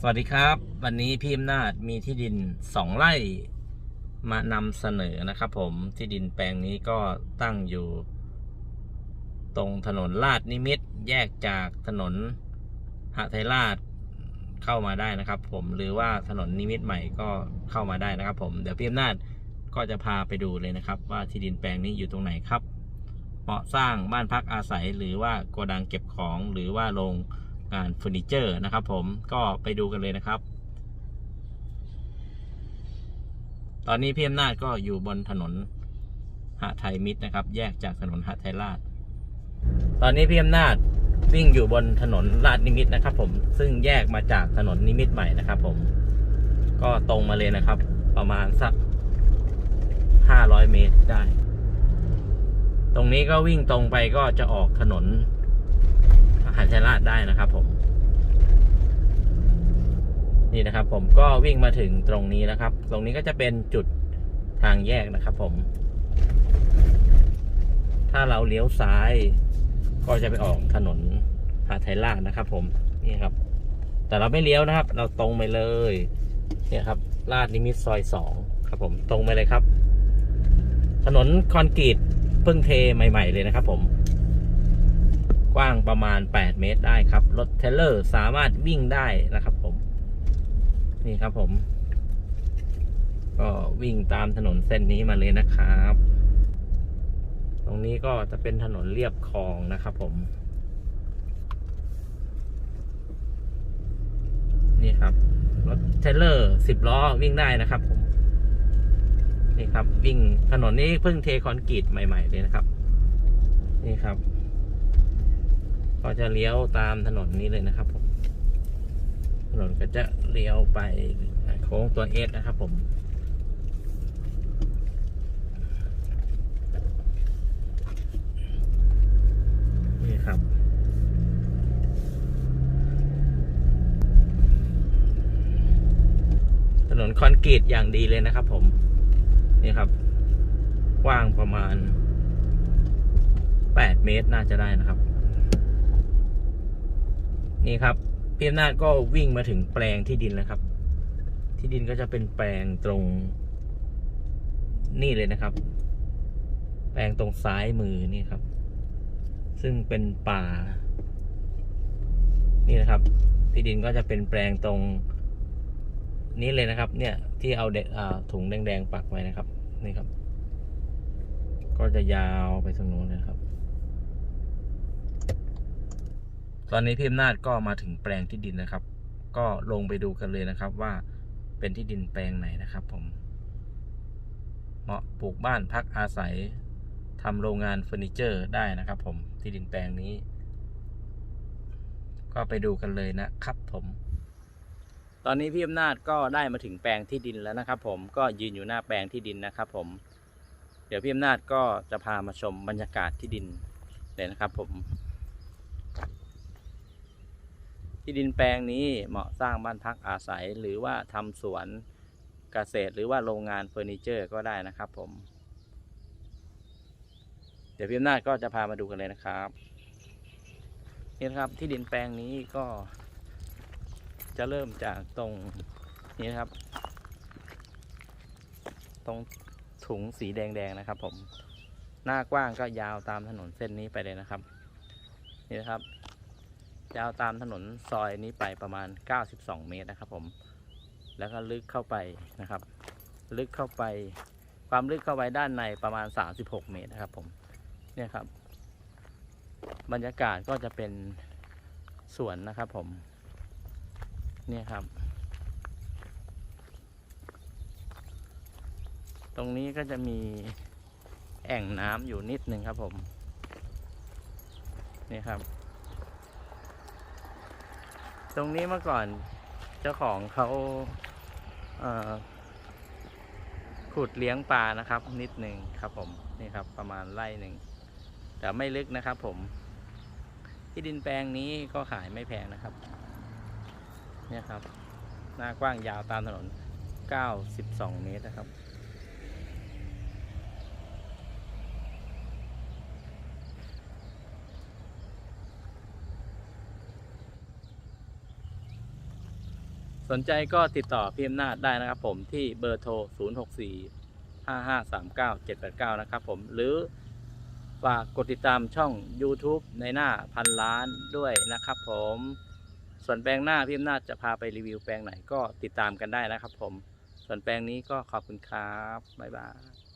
สวัสดีครับ วันนี้พี่อำนาจมีที่ดินสองไร่มานำเสนอนะครับผมที่ดินแปลงนี้ก็ตั้งอยู่ ตรงถนนลาดนิมิตแยกจากถนนหะไทยราชเข้ามาได้นะครับผมหรือว่าถนนนิมิตใหม่ก็เข้ามาได้นะครับผมเดี๋ยวพี่อำนาจก็จะพาไปดูเลยนะครับ ว่าที่ดินแปลงนี้อยู่ตรงไหนครับ เหมาะสร้างบ้านพักอาศัยหรือว่าโกดังเก็บของหรือว่าโรง งานเฟอร์นิเจอร์นะครับ ผมก็ไปดูกันเลยนะครับ ตอนนี้พี่อำนาจก็อยู่บนถนนหะไทยมิตรนะครับ แยกจากถนนหะไทยราชตอนนี้พี่อำนาจวิ่งอยู่บนถนนลาดนิมิตนะครับ ผมซึ่งแยกมาจากถนนนิมิตใหม่นะครับ ผมก็ตรงมาเลยนะครับ ประมาณสักห้าร้อยเมตรได้ ตรงนี้ก็วิ่งตรงไปก็จะออกถนน หาดไทยราชได้นะครับผม นี่นะครับ ผมก็วิ่งมาถึงตรงนี้นะครับ ตรงนี้ก็จะเป็นจุดทางแยกนะครับ ผม ถ้าเราเลี้ยวซ้าย ก็จะไปออกถนนหาดไทยราชนะครับ ผมนี่ครับ แต่เราไม่เลี้ยวนะครับ เราตรงไปเลย เนี่ยครับลาดนิมิตรซอยสองครับผมตรงไปเลยครับ ถนนคอนกรีตเพิ่งเทใหม่ ๆ เลยนะครับผม ว้างประมาณ 8 เมตรได้ครับ รถเทเลอร์สามารถวิ่งได้นะครับผม นี่ครับผม ก็วิ่งตามถนนเส้นนี้มาเลยนะครับ ตรงนี้ก็จะเป็นถนนเรียบคลองนะครับผม นี่ครับ รถเทเลอร์สิบล้อวิ่งได้นะครับผม นี่ครับ วิ่งถนนนี้เพิ่งเทคอนกรีตใหม่ ๆ เลยนะครับ นี่ครับ ก็จะเลี้ยวตามถนนนี้เลยนะครับผมถนนก็จะเลี้ยวไปโค้งตัวเอสนะครับ ผมนี่ครับถนนคอนกรีตอย่างดีเลยนะครับ ผมนี่ครับกว้างประมาณ 8 เมตรน่าจะได้นะครับ นี่ครับพี่อำนาจก็วิ่งมาถึงแปลงที่ดินแล้วครับ ที่ดินก็จะเป็นแปลงตรงนี่เลยนะครับ แปลงตรงซ้ายมือนี่ครับ ซึ่งเป็นป่า นี่นะครับ ที่ดินก็จะเป็นแปลงตรงนี้เลยนะครับ เนี่ยที่เอาเด็อ่าถุงแดงๆปักไว้นะครับ นี่ครับ ก็จะยาวไปตรงนู้นนะครับ ตอนนี้พี่อำนาจก็มาถึงแปลงที่ดินนะครับ ก็ลงไปดูกันเลยนะครับว่าเป็นที่ดินแปลงไหนนะครับ ผม เหมาะปลูกบ้านพักอาศัยทำโรงงานเฟอร์นิเจอร์ได้นะครับ ผมที่ดินแปลงนี้ ก็ไปดูกันเลยนะครับ ผม ตอนนี้พี่อำนาจก็ได้มาถึงแปลงที่ดินแล้วนะครับ ผมก็ยืนอยู่หน้าแปลงที่ดินนะครับ ผม เดี๋ยวพี่อำนาจก็จะพามาชมบรรยากาศที่ดินเลยนะครับ ผม ที่ดินแปลงนี้เหมาะสร้างบ้านพักอาศัย หรือว่าทำสวนเกษตร หรือว่าโรงงานเฟอร์นิเจอร์ก็ได้นะครับผม เดี๋ยวพี่อำนาจก็จะพามาดูกันเลยนะครับนี่นะครับที่ดินแปลงนี้ก็ จะเริ่มจากตรงนี้นะครับ ตรงถุงสีแดงๆนะครับผม หน้ากว้างก็ยาวตามถนนเส้นนี้ไปเลยนะครับ นี่นะครับ ยาวตามถนนซอยนี้ไปประมาณ 92 เมตรนะครับ ผม แล้วก็ลึกเข้าไปนะครับ ลึกเข้าไป ความลึกเข้าไปด้านในประมาณ 36 เมตรนะครับ ผม เนี่ยครับ บรรยากาศก็จะเป็นสวนนะครับ ผม เนี่ยครับ ตรงนี้ก็จะมีแอ่งน้ำอยู่นิดหนึ่งครับผม นี่ครับ ตรงนี้เมื่อก่อนเจ้าของเขาเขุดเลี้ยงปลานะครับ นิดหนึ่งครับผมนี่ครับ ประมาณไร่หนึ่งแต่ไม่ลึกนะครับ ผม ที่ดินแปลงนี้ก็ขายไม่แพงนะครับ เนี่ยครับ หน้ากว้างยาวตามถนน 92 เมตรนะครับ สนใจก็ติดต่อพี่อำนาจได้นะครับผมที่เบอร์โทร 0 6 4 5 5 3 9 7 8 9 นะครับผมหรือฝากกดติดตามช่อง YouTube ในหน้าพันล้านด้วยนะครับผม ส่วนแปลงหน้าพี่อำนาจจะพาไปรีวิวแปลงไหนก็ติดตามกันได้นะครับผม ส่วนแปลงนี้ก็ขอบคุณครับ บ๊ายบาย